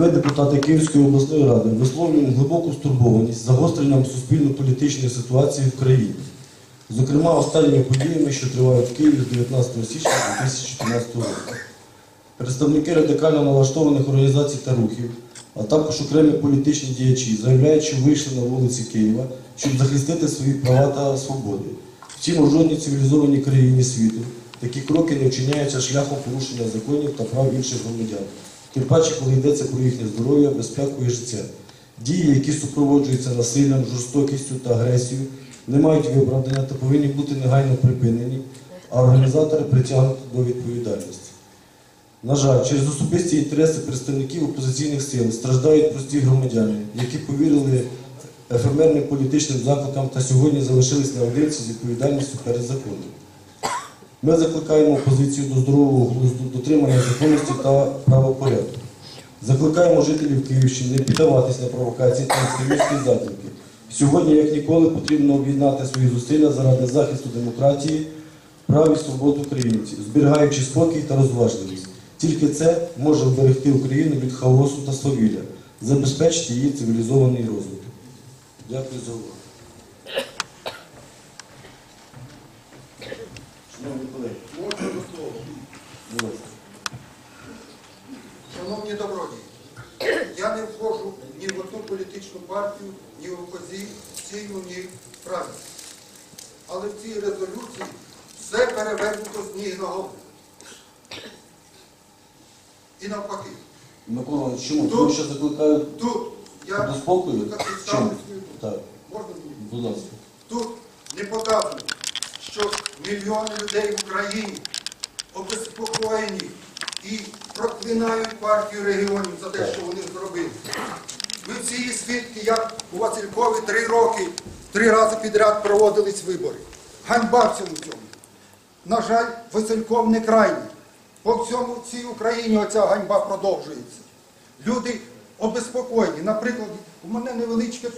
Ми, депутати Київської обласної ради, висловлюємо глибоку стурбованість загостренням суспільно-політичної ситуації в країні. Зокрема, останніми подіями, що тривають в Києві з 19 січня 2014 року. Представники радикально налаштованих організацій та рухів, а також окремі політичні діячі заявляють, що вийшли на вулиці Києва, щоб захистити свої права та свободи. Втім, у жодній цивілізованій країні світу такі кроки не вчиняються шляхом порушення законів та прав інших громадян. Тим паче, коли йдеться про їхнє здоров'я, безпеку і життя. Дії, які супроводжуються насиллям, жорстокістю та агресією, не мають виправдання та повинні бути негайно припинені, а організатори притягнуті до відповідальності. На жаль, через особисті інтереси представників опозиційних сил страждають прості громадяни, які повірили ефемерним політичним закликам та сьогодні залишились наодинці з відповідальністю перед законом. Ми закликаємо опозицію до здорового глузду, дотримання законності та правопорядку. Закликаємо жителів Київщини не піддаватись на провокації та екстремістські заклики. Сьогодні, як ніколи, потрібно об'єднати свої зусилля заради захисту демократії, прав і свобод українців, зберігаючи спокій та розважливість. Тільки це може вберегти Україну від хаосу та свавілля, забезпечити її цивілізований розвиток. Дякую за увагу. Шановні колеги, Можна до слова. Шановні добродії, я не входжу ні в одну політичну партію, ні в опозиційну, ні в правильну. Але в цій резолюції все перевернуто з ніг на голову. І навпаки. Микола, чому? Тому що закликають Тут я до спокою? Чому? Так, Можна будь ласка. Тут не показано, мільйони людей в Україні обезпокоєні і проклинають партію регіонів за те, що вони зробили. Ви всі є свідки, як у Василькові три роки, три рази підряд проводились вибори. Ганьба всьому цьому. На жаль, Васильков не крайній. По всьому цій Україні оця ганьба продовжується. Люди обезпокоєні. Наприклад, у мене невеличка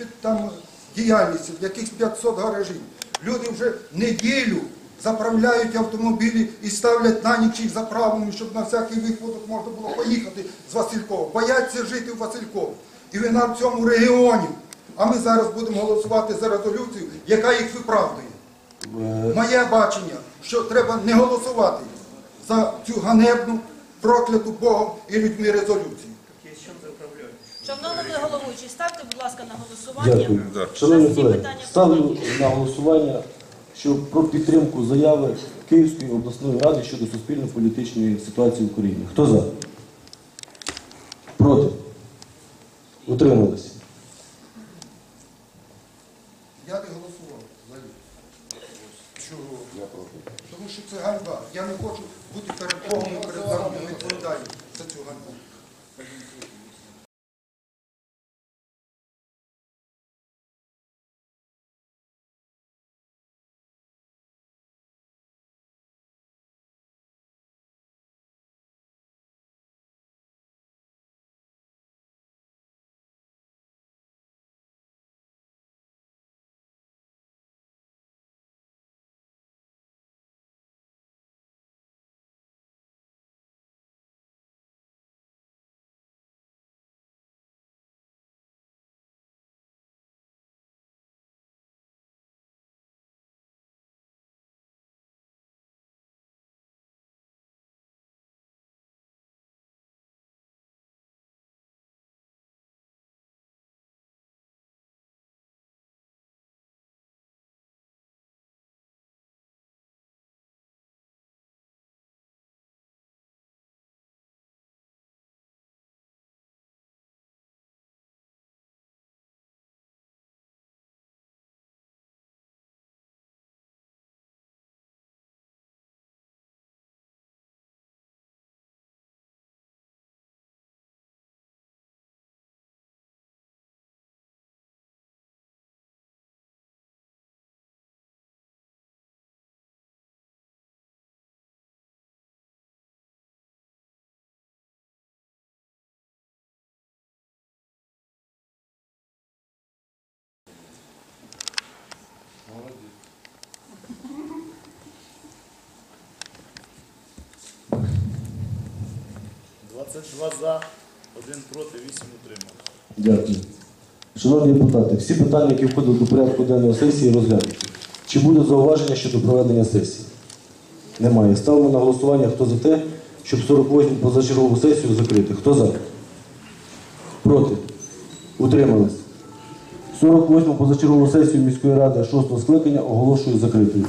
діяльність, якихось 500 гаражів. Люди вже неділю заправляють автомобілі і ставлять на ніч їх заправленими, щоб на всякий випадок можна було поїхати з Василькова. Бояться жити в Василькові. І вина в цьому регіоні. А ми зараз будемо голосувати за резолюцію, яка їх виправдує. Е, Моє бачення, що треба не голосувати за цю ганебну, прокляту Богом і людьми резолюцію. Шановний головуючий, ставте, будь ласка, на голосування. Дякую. Шановні колеги, ставлю на голосування що про підтримку заяви Київської обласної ради щодо суспільно-політичної ситуації в Україні. Хто за? Проти? Утрималися? Я не голосував за них. Чого? Я проти. Тому що це ганьба. Я не хочу бути перед Богом перед народом відповідальним за цю ганьбу. Двадцять два за. Один проти, вісім утримався. Дякую. Шановні депутати, всі питання, які входять до порядку денного сесії, розглянуті. Чи буде зауваження щодо проведення сесії? Немає. Ставимо на голосування, хто за те, щоб 48 позачергову сесію закрити. Хто за? Проти? Утримались. 48 позачергову сесію міської ради 6 скликання оголошую закритою.